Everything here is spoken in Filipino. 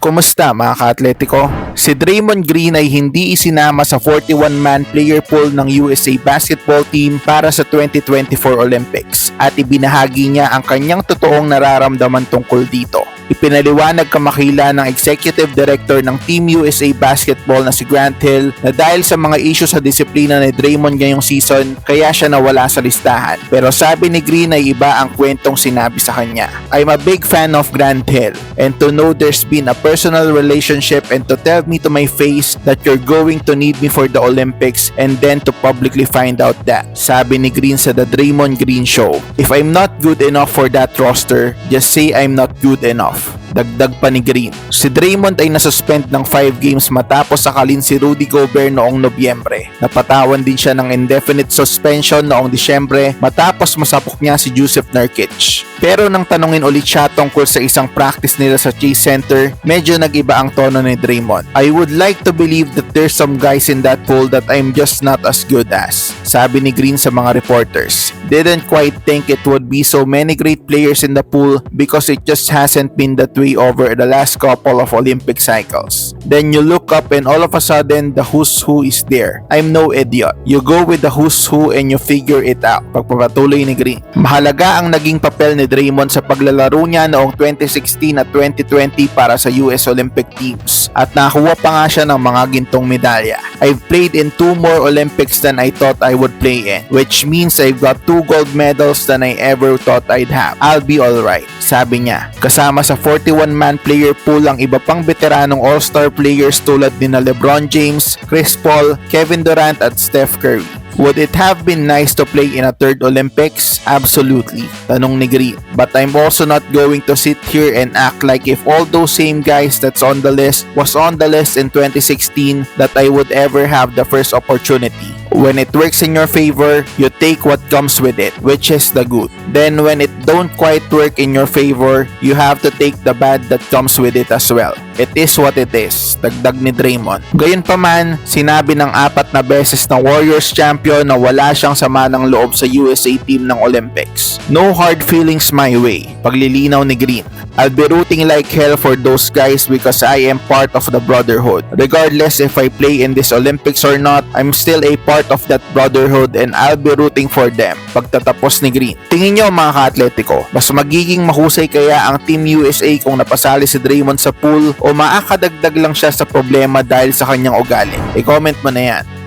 Kumusta mga ka-atletiko? Si Draymond Green ay hindi isinama sa 41-man player pool ng USA basketball team para sa 2024 Olympics at ibinahagi niya ang kanyang totoong nararamdaman tungkol dito. Ipinaliwanag kamakila ng Executive Director ng Team USA Basketball na si Grant Hill na dahil sa mga issue sa disiplina ni Draymond ngayong season kaya siya nawala sa listahan. Pero sabi ni Green ay iba ang kwentong sinabi sa kanya. I'm a big fan of Grant Hill and to know there's been a personal relationship and to tell me to my face that you're going to need me for the Olympics and then to publicly find out that. Sabi ni Green sa The Draymond Green Show. If I'm not good enough for that roster, just say I'm not good enough. Dagdag pa ni Green. Si Draymond ay nasuspend ng 5 games matapos sakalin si Rudy Gobert noong Nobyembre. Napatawan din siya ng indefinite suspension noong Disyembre matapos masapok niya si Joseph Nurkic. Pero nang tanungin ulit siya tungkol sa isang practice nila sa Chase Center, medyo nag-iba ang tono ni Draymond. I would like to believe that there's some guys in that pool that I'm just not as good as. Sabi ni Green sa mga reporters. Didn't quite think it would be so many great players in the pool because it just hasn't been that way over the last couple of Olympic cycles. Then you look up and all of a sudden the who's who is there. I'm no idiot. You go with the who's who and you figure it out. Pagpapatuloy ni Green. Mahalaga ang naging papel ni Draymond sa paglalaro niya noong 2016 at 2020 para sa US Olympic teams at nakakuha pa nga siya ng mga gintong medalya. I've played in two more Olympics than I thought I would play in, which means I've got two gold medals than I ever thought I'd have. I'll be alright, sabi niya. Kasama sa 41-man player pool ang iba pang veteranong all-star players tulad ni na LeBron James, Chris Paul, Kevin Durant at Steph Curry. Would it have been nice to play in a third Olympics? Absolutely, tanong ni Green. But I'm also not going to sit here and act like if all those same guys that's on the list was on the list in 2016 that I would ever have the first opportunity. When it works in your favor, you take what comes with it, which is the good. Then when it don't quite work in your favor, you have to take the bad that comes with it as well. It is what it is, dagdag ni Draymond. Gayunpaman, sinabi ng apat na beses na Warriors champion na wala siyang sama ng loob sa USA team ng Olympics. No hard feelings my way, paglilinaw ni Green. I'll be rooting like hell for those guys because I am part of the brotherhood. Regardless if I play in this Olympics or not, I'm still a part of that brotherhood and I'll be rooting for them. Pagtatapos ni Green. Tingin nyo mga ka-atletico, mas magiging mahusay kaya ang Team USA kung napasali si Draymond sa pool o maakadagdag lang siya sa problema dahil sa kanyang ugali? I-comment mo na yan.